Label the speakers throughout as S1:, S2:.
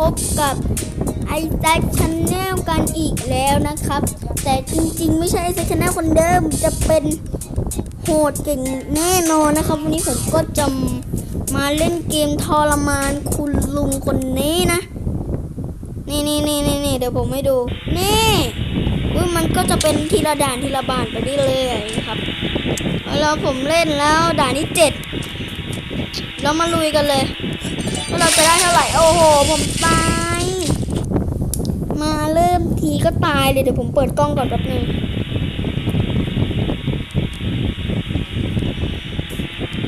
S1: พบกับไอแซคชนแนลกันอีกแล้วนะครับ แต่จริงๆ ไม่ใช่ไอแซคชนแนลคนเดิมจะเป็นโหดเก่งแน่นอนนะครับ วันนี้ผมก็จะมาเล่นเกมทรมานคุณลุงคนนี้นะ นี่นี่นี่นี่นี่เดี๋ยวผมให้ดู นี่อุ้ยมันก็จะเป็นทีละด่านทีละบานไปได้เลยนะครับแล้วผมเล่นแล้วด่านที่เจ็ดเรามาลุยกันเลย ว่าเราจะได้เท่าไหร่ โอ้โห ผมตาย มาเริ่มทีก็ตายเลยเดี๋ยวผมเปิดกล้องก่อนแป๊บนึง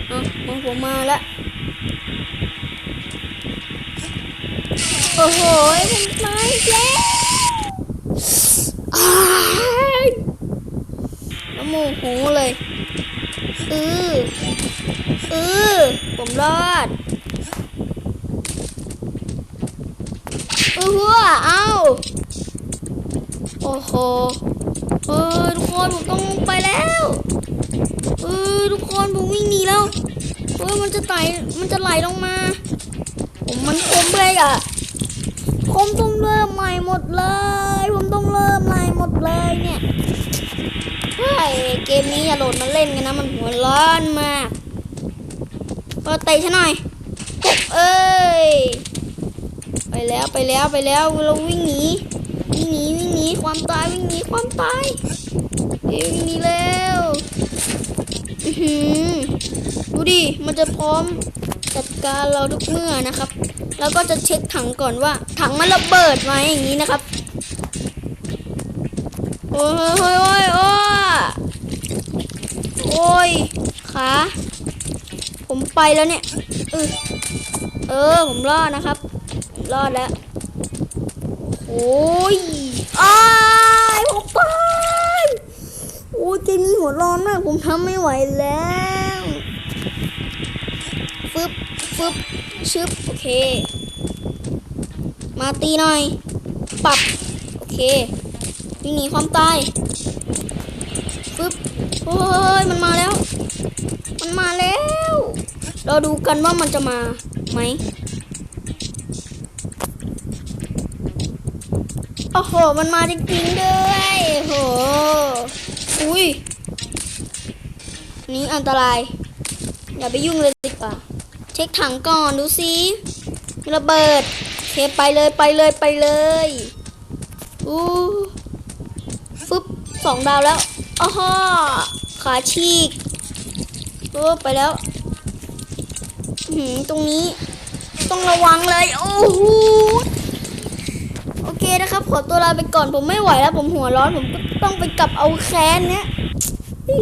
S1: เอาเอาผมมาล้วโอ้โหผมตายแล้วอ้ายน้ำมูกหูเลยเออเออผมรอด เออหัวเอ้าโอ้โหเออทุกคนผมต้องไปแล้วเออทุกคนผมวิ่งหนีแล้วเออมันจะไต่มันจะไหลลงมาผมมันคมเลยอะผมต้องเริ่มใหม่หมดเลย ผมต้องเริ่มใหม่หมดเลยเนี่ยใช่เกมนี้อย่าโหลดมาเล่นกันนะมันหัวร้อนมากเปิดเตะฉันหน่อยเอ้ย แล้วไปแล้วไปแล้วเราวิ่งหนีวิ่งหนีวิ่งหนีความตายวิ่งหนีความตายวิ่งหนีแล้วอือหือดูดิมันจะพร้อมจัดการเราทุกเมื่อนะครับ แล้วก็จะเช็คถังก่อนว่า ถังมันระเบิดไหมอย่างนี้นะครับโอ้ยโอ้ยโอ้ยโอ้ยโอ้ยขาผมไปแล้วเนี่ยเออเออผมรอดนะครับ รอดแล้ว โอ้ยอ้ายผมตายโอ้ยเกมนี้หัวร้อนมาก ผมทำไม่ไหวแล้วฟึบฟึบชึบโอเค มาตีหน่อย ปรับ โอเควิ่งหนีความตายฟึบโอ้ยมันมาแล้ว มันมาแล้ว เราดูกันว่ามันจะมาไหม โอ้โห มันมาจริงๆด้วยโอ้โหอุ้ย นี่อันตราย อย่าไปยุ่งเลยดีกว่า เช็คถังก่อนดูสิระเบิดเคไปเลยไปเลยไปเลยอู้ฟึบสองดาวแล้วอ้อฮขาฉีกโอ้ไปแล้ว หืมตรงนี้ ต้องระวังเลย โอ้โห นะครับ ขอตัวลาไปก่อนผมไม่ไหวแล้ว ผมหัวร้อนผมก็ต้องไปกลับเอาแค้นเนี้ยอี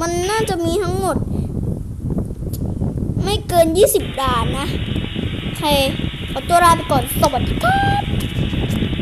S1: มันน่าจะมีทั้งหมด ไม่เกิน 20 ด่านนะโอเคขอตัวลาไปก่อน สวัสดีครับ